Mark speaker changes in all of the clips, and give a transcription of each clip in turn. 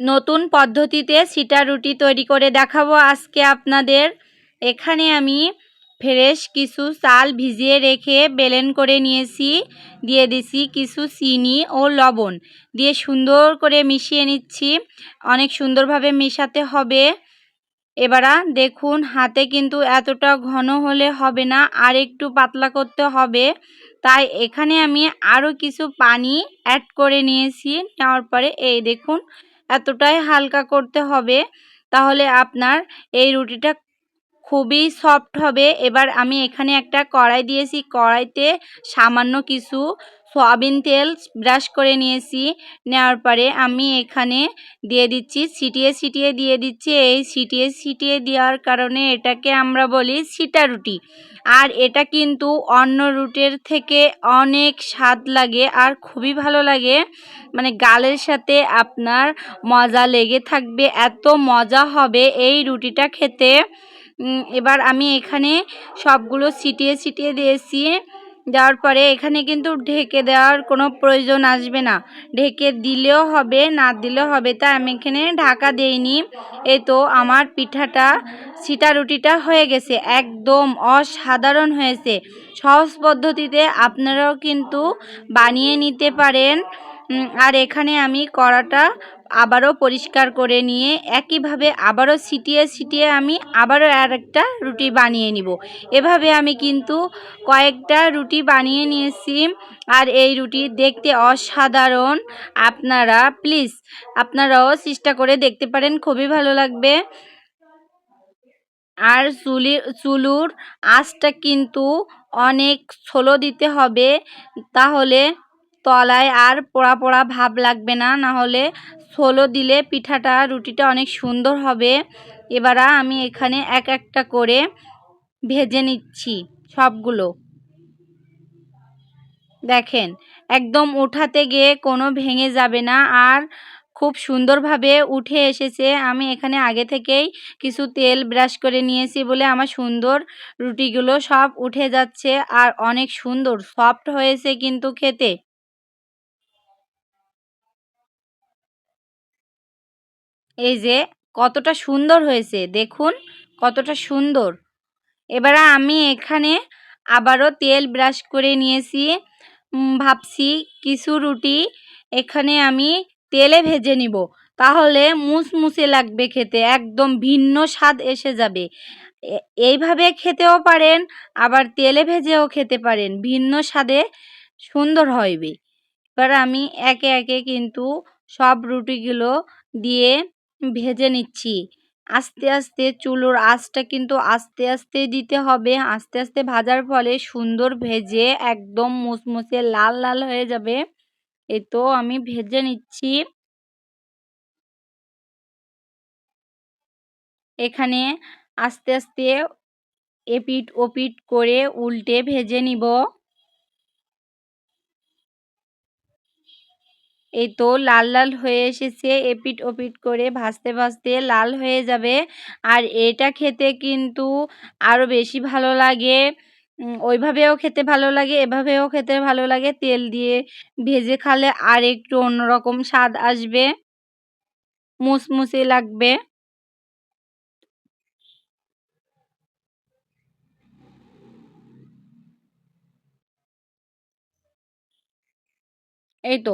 Speaker 1: নতুন পদ্ধতিতে সিটা রুটি তৈরি করে দেখাবো আজকে আপনাদের। এখানে আমি ফ্রেশ কিছু চাল ভিজিয়ে রেখে বেলেন করে নিয়েছি। দিয়ে দিছি কিছু চিনি ও লবণ। দিয়ে সুন্দর করে মিশিয়ে নিচ্ছি। অনেক সুন্দরভাবে মেশাতে হবে। এবারা দেখুন, হাতে কিন্তু এতটা ঘন হলে হবে না, আর একটু পাতলা করতে হবে। তাই এখানে আমি আরও কিছু পানি অ্যাড করে নিয়েছি। নেওয়ার পরে এই দেখুন এতটাই হালকা করতে হবে, তাহলে আপনার এই রুটিটা খুবই সফট হবে। এবার আমি এখানে একটা কড়াই দিয়েছি। কড়াইতে সামান্য কিছু সয়াবিন তেল ব্রাশ করে নিয়েছি। নেওয়ার পরে আমি এখানে দিয়ে দিচ্ছি সিটিয়ে ছিটিয়ে দিয়ে দিচ্ছি। এই সিটিয়ে ছিটিয়ে দেওয়ার কারণে এটাকে আমরা বলি সিটা রুটি। আর এটা কিন্তু অন্য রুটের থেকে অনেক স্বাদ লাগে আর খুবই ভালো লাগে। মানে গালের সাথে আপনার মজা লেগে থাকবে, এত মজা হবে এই রুটিটা খেতে। এবার আমি এখানে সবগুলো সিটিয়ে ছিটিয়ে দিয়েছি। দেওয়ার পরে এখানে কিন্তু ঢেকে দেওয়ার কোনো প্রয়োজন আসবে না। ঢেকে দিলেও হবে, না দিলেও হবে তাই আমি এখানে ঢাকা দেইনি। এই তো আমার পিঠাটা, সিটা রুটিটা হয়ে গেছে, একদম অসাধারণ হয়েছে। সহজ পদ্ধতিতে আপনারাও কিন্তু বানিয়ে নিতে পারেন। আর এখানে আমি কড়াটা আবারও পরিষ্কার করে নিয়ে একইভাবে আবারও ছিটিয়ে ছিটিয়ে আমি আবারও আর একটা রুটি বানিয়ে নিব। এভাবে আমি কিন্তু কয়েকটা রুটি বানিয়ে নিয়েছি আর এই রুটি দেখতে অসাধারণ। আপনারা প্লিজ আপনারাও চেষ্টা করে দেখতে পারেন, খুবই ভালো লাগবে। আর চুলি, চুলুর আঁচটা কিন্তু অনেক ছোলো দিতে হবে, তাহলে তলায় আর পোড়া পোড়া ভাব লাগবে না না হলে ছোলো দিলে পিঠাটা, রুটিটা অনেক সুন্দর হবে। এবার আমি এখানে এক একটা করে ভেজে নিচ্ছি সবগুলো। দেখেন, একদম উঠাতে গিয়ে কোনো ভেঙে যাবে না আর খুব সুন্দরভাবে উঠে এসেছে। আমি এখানে আগে থেকেই কিছু তেল ব্রাশ করে নিয়েছি বলে আমার সুন্দর রুটিগুলো সব উঠে যাচ্ছে আর অনেক সুন্দর, সফট হয়েছে কিন্তু খেতে। এই যে কতটা সুন্দর হয়েছে, দেখুন কতটা সুন্দর। এবারে আমি এখানে আবারও তেল ব্রাশ করে নিয়েছি। ভাবছি কিছু রুটি এখানে আমি তেলে ভেজে নিব। তাহলে মুসমুসে লাগবে খেতে, একদম ভিন্ন স্বাদ এসে যাবে। এইভাবে খেতেও পারেন, আবার তেলে ভেজেও খেতে পারেন। ভিন্ন স্বাদে সুন্দর হইবে। এবার আমি একে একে কিন্তু সব রুটিগুলো দিয়ে ভেজে নিচ্ছি। আস্তে আস্তে চুলোর আঁচটা কিন্তু আস্তে আস্তে দিতে হবে। আস্তে আস্তে ভাজার ফলে সুন্দর ভেজে একদম মুসমুসে লাল লাল হয়ে যাবে। এ তো আমি ভেজে নিচ্ছি। এখানে আস্তে আস্তে এপিট ওপিট করে উল্টে ভেজে নিব। এই তো লাল লাল হয়ে এসেছে, এপিট ওপিট করে ভাজতে ভাজতে লাল হয়ে যাবে। আর এটা খেতে কিন্তু আরও বেশি ভালো লাগে। ওইভাবেও খেতে ভালো লাগে, এভাবেও খেতে ভালো লাগে। তেল দিয়ে ভেজে খালে আর একটু অন্যরকম স্বাদ আসবে। মুসমুসে লাগবে। এই তো।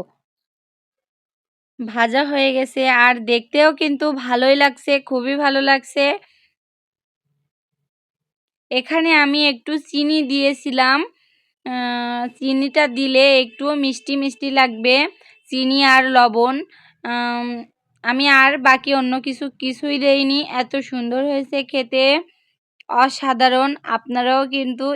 Speaker 1: ভাজা হয়ে গেছে। আর দেখতেও কিন্তু ভালোই লাগছে, খুবই ভালো লাগছে। এখানে আমি একটু চিনি দিয়েছিলাম। চিনিটা দিলে একটু মিষ্টি মিষ্টি লাগবে, চিনি আর লবণ। আমি আর বাকি অন্য কিছু, কিছুই দেইনি। এত সুন্দর হয়েছে খেতে। অসাধারণ। আপনারাও কিন্তু